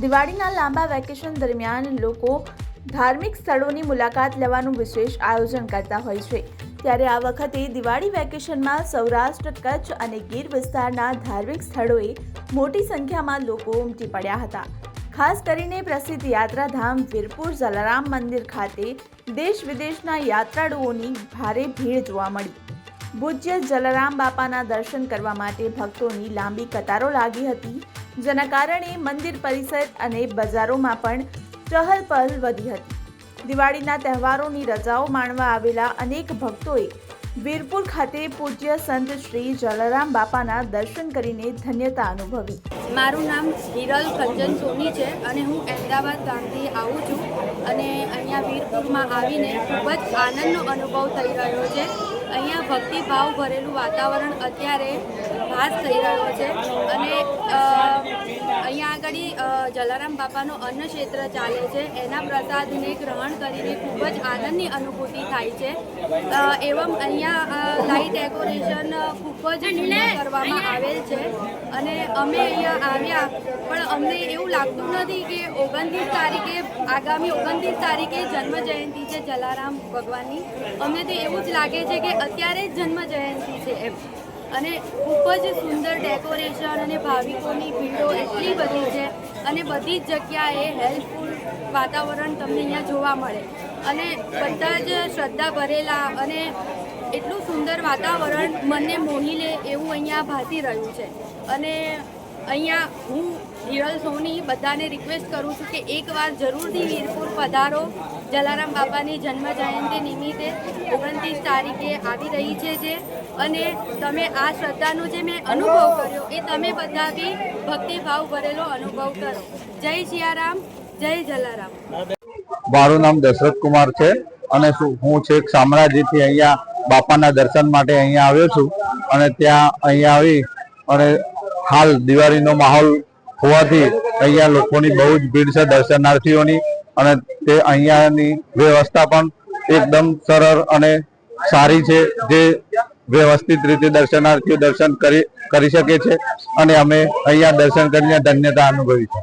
દિવાળીના લાંબા વેકેશન દરમિયાન લોકો ધાર્મિક સ્થળોની મુલાકાત લેવાનું વિશેષ આયોજન કરતા હોય છે. ત્યારે આ વખતે દિવાળી વેકેશનમાં સૌરાષ્ટ્ર, કચ્છ અને ગીર વિસ્તારના ધાર્મિક સ્થળોએ મોટી સંખ્યામાં લોકો ઉમટી પડ્યા હતા. ખાસ કરીને પ્રસિદ્ધ યાત્રાધામ વીરપુર જલારામ મંદિર ખાતે દેશ વિદેશના યાત્રાળુઓની ભારે ભીડ જોવા મળી. પૂજ્ય જલારામ બાપાના દર્શન કરવા માટે ભક્તોની લાંબી કતારો લાગી હતી. જેના કારણે મંદિર પરિસર અને બજારોમાં પણ ચહલ પહલ વધી હતી. દિવાળીના તહેવારોની રજાઓ માણવા આવેલા અનેક ભક્તોએ વીરપુર ખાતે પૂજ્ય સંત શ્રી જલારામ બાપાના દર્શન કરીને ધન્યતા અનુભવી. મારું નામ હિરલ કંચન સોની છે અને હું અમદાવાદ ગામથી આવું છું અને અહીંયા વીરપુરમાં આવીને ખૂબ જ આનંદનો અનુભવ થઈ રહ્યો છે. અહીંયા ભક્તિભાવ ભરેલું વાતાવરણ અત્યારે ખાસ થઈ રહ્યો છે અને અહીંયા આગળ જલારામ બાપાનો અન્ન ક્ષેત્ર ચાલે છે. એના પ્રસાદને ગ્રહણ કરીને ખૂબ જ આનંદની અનુભૂતિ થાય છે. એવમ અહીંયા અ, લાઇટ ડેકોરેશન ખૂબ જ સુંદર કરવામાં આવેલ છે. અને અમે અહીંયા આવ્યા પણ અમને એવું લાગતું નથી કે ઓગણત્રીસ તારીખે આગામી ઓગણત્રીસ તારીખે જન્મ જયંતિ છે જલારામ ભગવાનની. અમને તો એવું જ લાગે છે કે અત્યારે જ જન્મ જયંતિ છે એમ. અને ખૂબ જ સુંદર ડેકોરેશન અને ભાવિકોની ભીડો એટલી બધી છે અને બધી જ જગ્યાએ હેલ્પફુલ વાતાવરણ તમને અહીંયા જોવા મળે. અને બધા જ શ્રદ્ધા ભરેલા અને એટલું સુંદર વાતાવરણ મનને મોહી લે એવું અહીંયા ભાસી રહ્યું છે. અને અહીંયા હું હિરલ સોની બધાને રિક્વેસ્ટ કરું છું કે એકવાર જરૂરથી વીરપુર પધારો. જલારામ બાપાની જન્મ જયંતિ નિમિત્તે ઓગણત્રીસ તારીખે આવી રહી છે જે. અને તમે આ શ્રદ્ધાનો જે મેં અનુભવ કર્યો એ તમે બધા બી ભક્તિભાવ ભરેલો અનુભવ કરો. જય સિયારામ જય જલારામ. મારું નામ દશરથ કુમાર છે અને હું છેક શામળાજીથી અહીંયા બાપાના દર્શન માટે અહીંયા આવ્યો છું અને ત્યાં અહીંયા આવી અને હાલ દિવાળીનો માહોલ હોવાથી અહીંયા લોકોની બહુ જ ભીડ છે દર્શનાર્થીઓની અને તે અહીંયાની વ્યવસ્થા પણ એકદમ સરળ અને સારી છે જે વ્યવસ્થિત રીતે દર્શનાર્થીઓ દર્શન કરી કરી શકે છે અને અમે અહીંયા દર્શન કરીને ધન્યતા અનુભવી છે.